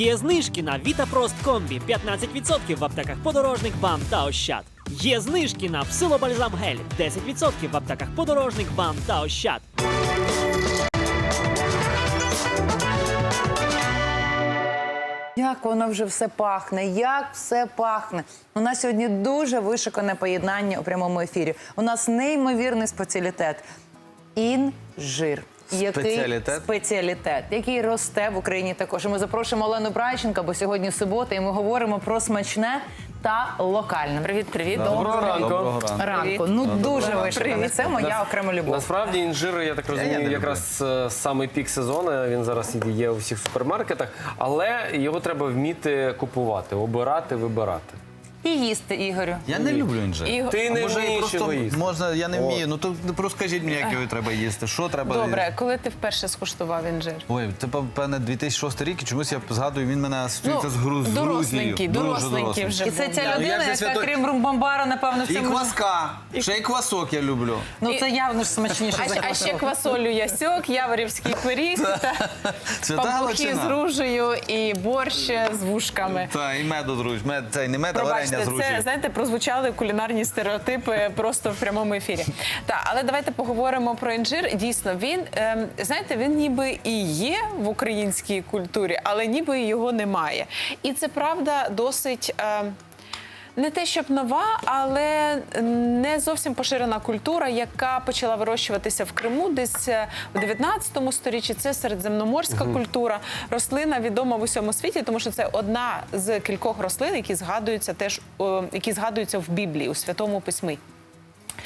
Є знижки на Вітапрост Комбі 15% в аптеках подорожник, бам та ощад. Є знижки на псилобальзам гель 10% в аптеках подорожник, бам та ощад. Як воно вже все пахне, як все пахне. У нас сьогодні дуже вишикане поєднання у прямому ефірі. У нас неймовірний спеціалітет. Інжир. Який Спеціалітет? спеціалітет, який росте в Україні також. І Ми запрошуємо Олену Брайченка, бо сьогодні субота, і ми говоримо про смачне та локальне. Привіт, привіт. Доброго ранку. Доброго ранку. Ну дуже вишикане. Це моя окрема любов. Насправді інжир, я так розумію, якраз е, самий пік сезону. Він зараз є у всіх супермаркетах, але його треба вміти купувати, обирати, вибирати. І їсти, Ігорю. Я не люблю інжир. Ти не може, просто їсти. можна, я не вмію. Ну то просто скажіть мені, як його треба їсти. Що треба Добре, коли ти вперше скуштував інжир? Ой, це певне 2006 рік, і чомусь я згадую, він мене асоціюється з Груз- з Грузією. Ну, доросленький, Дуже доросленький дорослий. вже І це був, ця людина, Я яка святой- крім румбамбара, напевно, І цьому... кваска. Ще й квасок я люблю. Ну це явно ж смачніше. А, за ще- а ще квасолю ясьок, яворівський пиріг, та Свята пампухи з Галичина. ружею і борщ з вушками. Та, і меду з. Мед, це не мед, а Пробачте, з це знаєте, прозвучали кулінарні стереотипи просто в прямому ефірі. Так, але давайте поговоримо про інжир. Дійсно, він ем, знаєте, він ніби і є в українській культурі, але ніби його немає. І це правда досить. ем, не те, щоб нова, але не зовсім поширена культура, яка почала вирощуватися в Криму десь е, в 19 сторіччі. Це середземноморська культура. Рослина відома в усьому світі, тому що це одна з кількох рослин, які згадуються теж які згадуються в Біблії у святому письмі.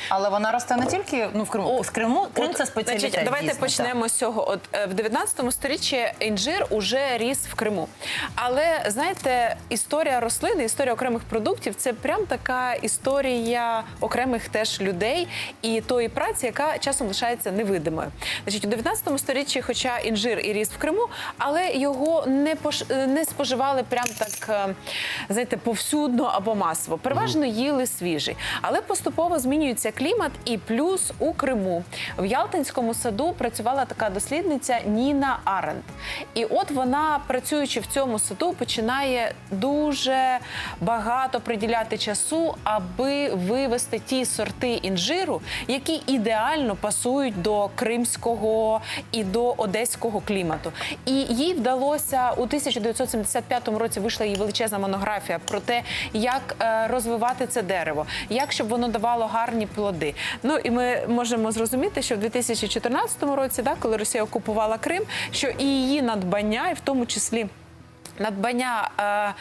Але вона росте не тільки ну, в Криму. в Криму Крим От, це спеціалітет. Значить, давайте дійсно, почнемо з цього. От е, в 19 сторіччі інжир уже ріс в Криму. Але знаєте, історія рослини, історія окремих продуктів це прям така історія окремих теж людей і тої праці, яка часом лишається невидимою. Значить, у 19 сторіччі, хоча інжир і ріс в Криму, але його не пош... е, не споживали прям так, е, знаєте, повсюдно або масово. Переважно їли свіжий. Але поступово змінюється клімат, і плюс у Криму в Ялтинському саду працювала така дослідниця Ніна Аренд. І от вона, працюючи в цьому саду, починає дуже багато приділяти часу, аби вивести ті сорти інжиру, які ідеально пасують до кримського і до одеського клімату. І їй вдалося у 1975 році вийшла її величезна монографія про те, як е, розвивати це дерево, як щоб воно давало гарні плоди. Ну і ми можемо зрозуміти, що в 2014 році, да, коли Росія окупувала Крим, що і її надбання, і в тому числі. Надбання е,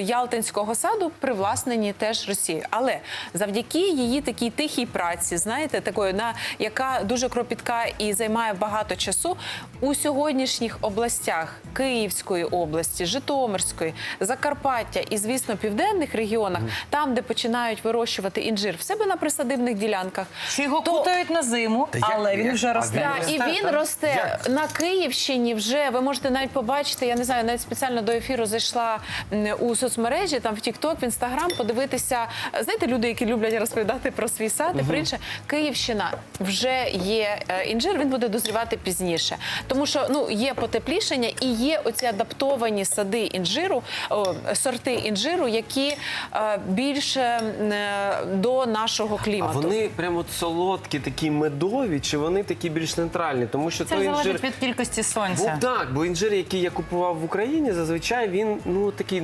Ялтинського саду привласнені теж Росією, але завдяки її такій тихій праці, знаєте, такої на яка дуже кропітка і займає багато часу у сьогоднішніх областях Київської області, Житомирської, Закарпаття і, звісно, південних регіонах, там, де починають вирощувати інжир в себе на присадибних ділянках, Чи його то- кутають на зиму, як- але він як- вже а росте. так, і він росте на Київщині. Вже ви можете навіть побачити. Я не знаю, навіть спеціально до ефіру зайшла м, у соцмережі, там в TikTok, в Instagram, подивитися. Знаєте, люди, які люблять розповідати про свій сад і про інше. Київщина вже є е, інжир. Він буде дозрівати пізніше, тому що ну є потеплішення і є оці адаптовані сади інжиру, о, сорти інжиру, які е, більше е, до нашого клімату. А вони прямо солодкі, такі медові, чи вони такі більш нейтральні? Тому що Це той інжир. від кількості Бо, сонця. так, бо інжир, який я купував в Україні, зазвичай він ну такий.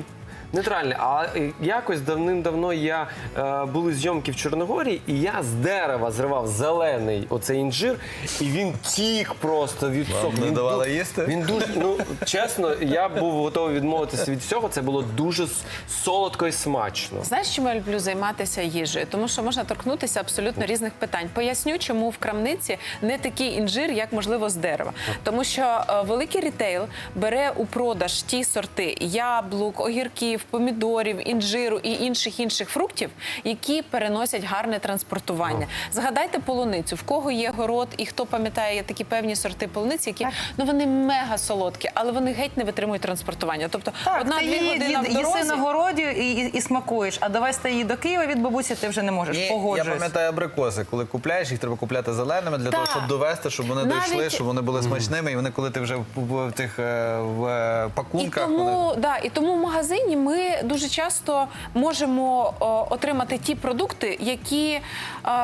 Нейтральний, а е, якось давним-давно я е, були зйомки в Чорногорії, і я з дерева зривав зелений оцей інжир, і він тік просто від Вам соку. не Він давали ду- їсти? Він дуже ну чесно, я був готовий відмовитися від всього. Це було дуже с- солодко і смачно. Знаєш, чому я люблю займатися їжею? Тому що можна торкнутися абсолютно різних питань. Поясню, чому в крамниці не такий інжир, як можливо з дерева. Тому що е, великий рітейл бере у продаж ті сорти яблук, огірків, помідорів, інжиру і інших інших фруктів, які переносять гарне транспортування. Згадайте полуницю, в кого є город, і хто пам'ятає є такі певні сорти полуниці, які ну вони мега солодкі, але вони геть не витримують транспортування. Тобто Так, одна-дві її години в їси дорозі. на городі і, і, і смакуєш, а давай стає її до Києва від бабусі, ти вже не можеш. Ні, я пам'ятаю абрикоси. Коли купляєш, їх треба купляти зеленими для того, щоб довести, щоб вони Навіть- дійшли, щоб вони були смачними. І вони, коли ти вже в, в, в тих е, в е, І пакунках, вони тому, да, і тому в магазині ми дуже часто можемо о, отримати ті продукти, які е,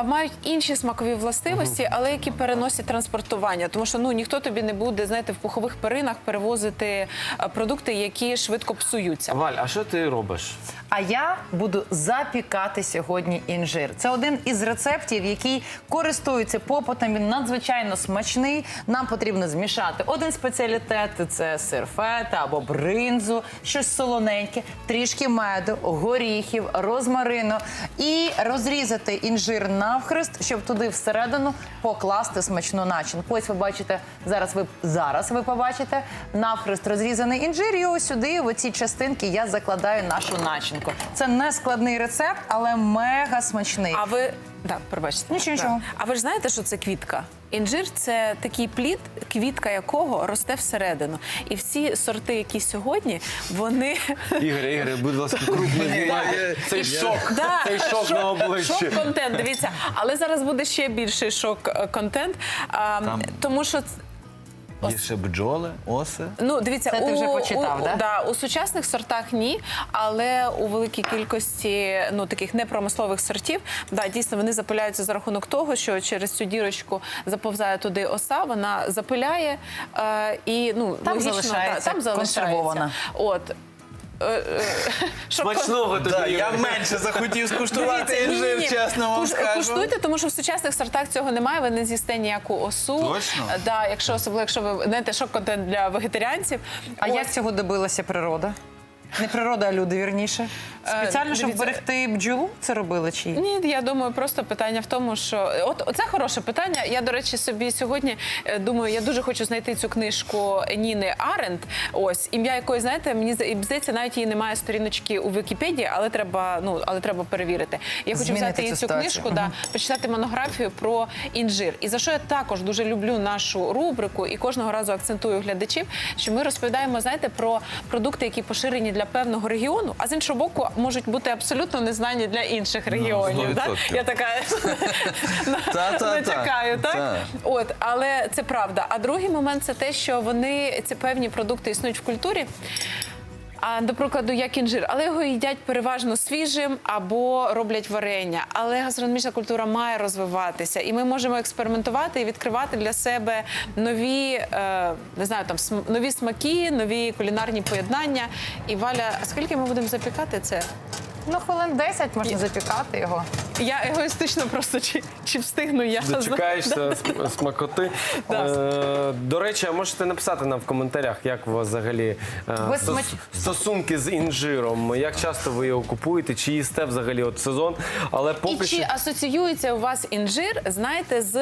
мають інші смакові властивості, але які переносять транспортування. Тому що ну ніхто тобі не буде знаєте, в пухових перинах перевозити е, продукти, які швидко псуються. Валь, а що ти робиш? А я буду запікати сьогодні інжир. Це один із рецептів, який користується попитом. Він надзвичайно смачний. Нам потрібно змішати один спеціалітет це сир фета або бринзу, щось солоненьке, трішки меду, горіхів, розмарину і розрізати інжир навхрест, щоб туди всередину покласти смачну начинку. Ось ви бачите зараз. Ви зараз ви побачите навхрест розрізаний інжир. І ось сюди, в оці частинки, я закладаю нашу начинку. Це не складний рецепт, але мега смачний. А ви так, пробачте. Нічого, нічого. А ви ж знаєте, що це квітка? Інжир це такий плід, квітка якого росте всередину. І всі сорти, які сьогодні, вони Ігор, Ігор, будь ласка, знімай. Цей шок. Да, Цей шок на обличчі. Шок контент. Дивіться, але зараз буде ще більший шок е. А, Тому що є ще бджоли, оси. ну дивіться, Це ти у, вже почитав, у, да? да, у сучасних сортах ні, але у великій кількості ну таких непромислових сортів, да, дійсно вони запиляються за рахунок того, що через цю дірочку заповзає туди оса, вона запиляє е, і ну Там логічно, залишається та, там залишається. консервована. От. Е, е, Смачного тобі. я менше захотів Дивіться, ні-ні-ні. Куш- скажу. Куштуйте, тому що в сучасних сортах цього немає. Ви не з'їсте ніяку осу. Точно? Е, Да, якщо особливо, якщо ви знаєте, шок контент для вегетаріанців. А Ось. як цього добилася природа? Не природа, а люди вірніше. Спеціально, щоб дивіться. берегти бджолу, це робили чи ні? Ні, я думаю, просто питання в тому, що от це хороше питання. Я, до речі, собі сьогодні е, думаю, я дуже хочу знайти цю книжку Ніни Аренд. Ось ім'я якої, знаєте, мені зда- здається, навіть її немає сторіночки у Вікіпедії, але треба, ну але треба перевірити. Я хочу Змінити взяти її цю ситуацію. книжку, да, почитати монографію про інжир. І за що я також дуже люблю нашу рубрику і кожного разу акцентую глядачів, що ми розповідаємо, знаєте, про продукти, які поширені для певного регіону, а з іншого боку, можуть бути абсолютно незнані для інших регіонів. так? Я така Та-та-та. натякаю, так? От, але це правда. А другий момент це те, що вони ці певні продукти існують в культурі. А до прикладу, як інжир, але його їдять переважно свіжим або роблять варення. Але гастрономічна культура має розвиватися, і ми можемо експериментувати і відкривати для себе нові, е, не знаю, там нові смаки, нові кулінарні поєднання. І Валя, скільки ми будемо запікати це? Ну, хвилин 10 можна запікати його. Я егоїстично просто чи, чи встигну я Дочекаєшся см- смакоти. Да. Е, До речі, а можете написати нам в коментарях, як у вас взагалі е, Ви стос- смач- стосунки з інжиром, як часто ви його купуєте, чи їсте взагалі от сезон. Але І поки чи що. асоціюється у вас інжир, знаєте, з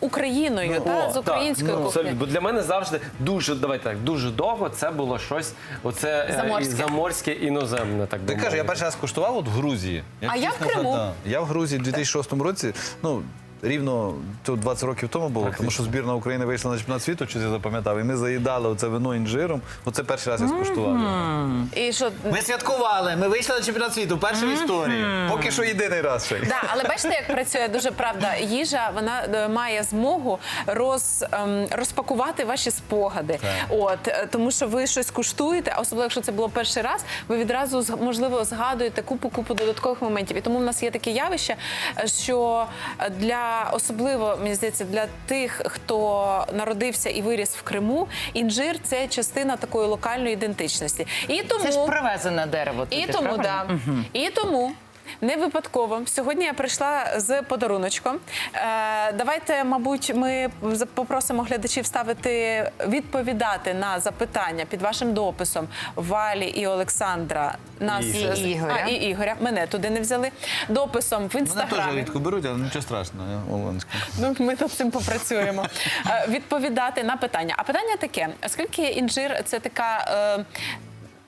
Україною, та, О, з українською так, ну, кухнею? абсолютно. Бо для мене завжди дуже давайте так, дуже довго це було щось. Оце е, Заморське. і заморське іноземне. Так би Ти кажеш, я мовити. перший раз куштував от в Грузії. А я в Криму. Да. Я в Грузії в 2006 році. Ну, Рівно то 20 років тому було, тому що збірна України вийшла на чемпіонат світу, що я запам'ятав, і ми заїдали оце вино інжиром. Оце перший раз я скуштував. його. І що Ми святкували, ми вийшли на чемпіонат світу, перший в історії. Поки що єдиний раз ще. Да, але бачите, як працює дуже правда. Їжа вона е, має змогу роз, ем, розпакувати ваші спогади. От е, тому, що ви щось куштуєте, а особливо якщо це було перший раз, ви відразу зг- можливо згадуєте купу купу додаткових моментів. І тому в нас є таке явище, е, що е, для особливо мені здається, для тих, хто народився і виріс в Криму, інжир це частина такої локальної ідентичності. І тому Це ж привезене дерево. і тому, правильно? да. І тому. Не випадково сьогодні я прийшла з подаруночком. Е, давайте, мабуть, ми попросимо глядачів ставити відповідати на запитання під вашим дописом Валі і Олександра. Нас І Ігоря. А, і Ігоря. Мене туди не взяли. Дописом в Мене теж інстаграмі. рідко беруть, але нічого страшного, я Оленська. Ну, ми над цим попрацюємо. Е, Відповідати на питання. А питання таке: оскільки інжир це така.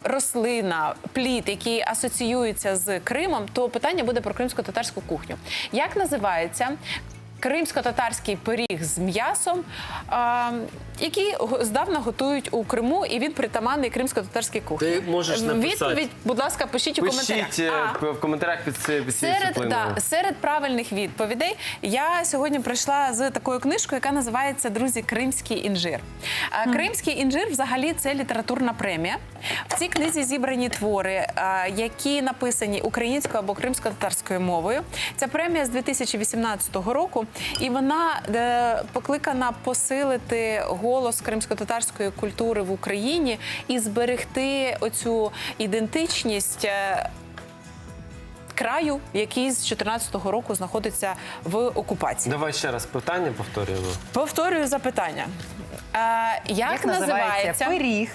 Рослина, плід, який асоціюється з Кримом, то питання буде про кримсько-татарську кухню. Як називається? Кримсько-татарський пиріг з м'ясом, а, який здавна готують у Криму, і він притаманний кримсько-татарській кухні. Ти можеш написати. Відповідь, будь ласка, пишіть у коментарях. Пишіть е, А. в коментарях під Серед, да, серед правильних відповідей я сьогодні прийшла з такою книжкою, яка називається Друзі, Кримський інжир. А, Кримський інжир взагалі це літературна премія. В цій книзі зібрані твори, а, які написані українською або кримсько-татарською мовою. Ця премія з 2018 року, і вона е, покликана посилити голос кримсько-татарської культури в Україні і зберегти оцю ідентичність. е, краю, який з 14-го року знаходиться в окупації. Давай ще раз питання повторюємо. Повторюю запитання. Е, як, Як називається, називається пиріг?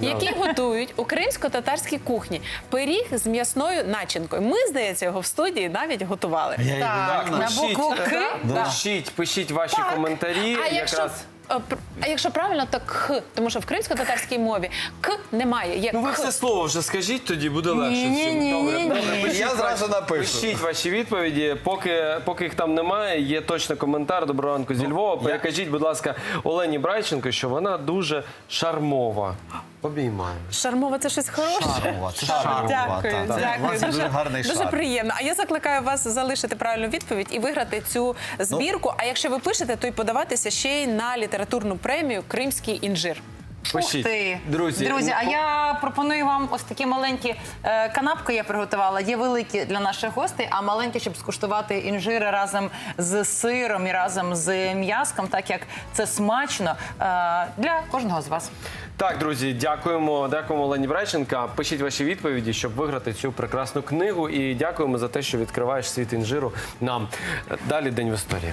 Який готують у кримсько-татарській кухні пиріг з м'ясною начинкою? Ми, здається, його в студії навіть готували. Так, на букву К. Да. пишіть, пишіть ваші коментарі. А якщо, якраз. е, пр- а якщо правильно, то к, тому що в кримсько-татарській мові к немає. Є Ну ви к. все слово вже скажіть, тоді буде легше. Ні-ні-ні-ні-ні. Добре, добре, пишіть Я зразу напишу. Пишіть ваші відповіді. Поки, поки їх там немає, є точно коментар. Доброго ранку зі Львова. Перекажіть, будь ласка, Олені Брайченко, що вона дуже шармова. Обіймаю. Шармова це щось хороше. Шармова, це шармова. Дякую, та, та. дякую. Вас є дуже гарний дуже шарм. приємно. А я закликаю вас залишити правильну відповідь і виграти цю збірку. А якщо ви пишете, то й подаватися ще й на літературну премію Кримський інжир. Пишіть. Ти. Друзі, Друзі, а я пропоную вам ось такі маленькі е, канапки я приготувала. Є великі для наших гостей, а маленькі, щоб скуштувати інжири разом з сиром і разом з м'яском, так як це смачно е, для кожного з вас. Так, друзі, дякуємо. Дякуємо Олені Брайченка. Пишіть ваші відповіді, щоб виграти цю прекрасну книгу. І дякуємо за те, що відкриваєш світ інжиру нам. Далі день в історії.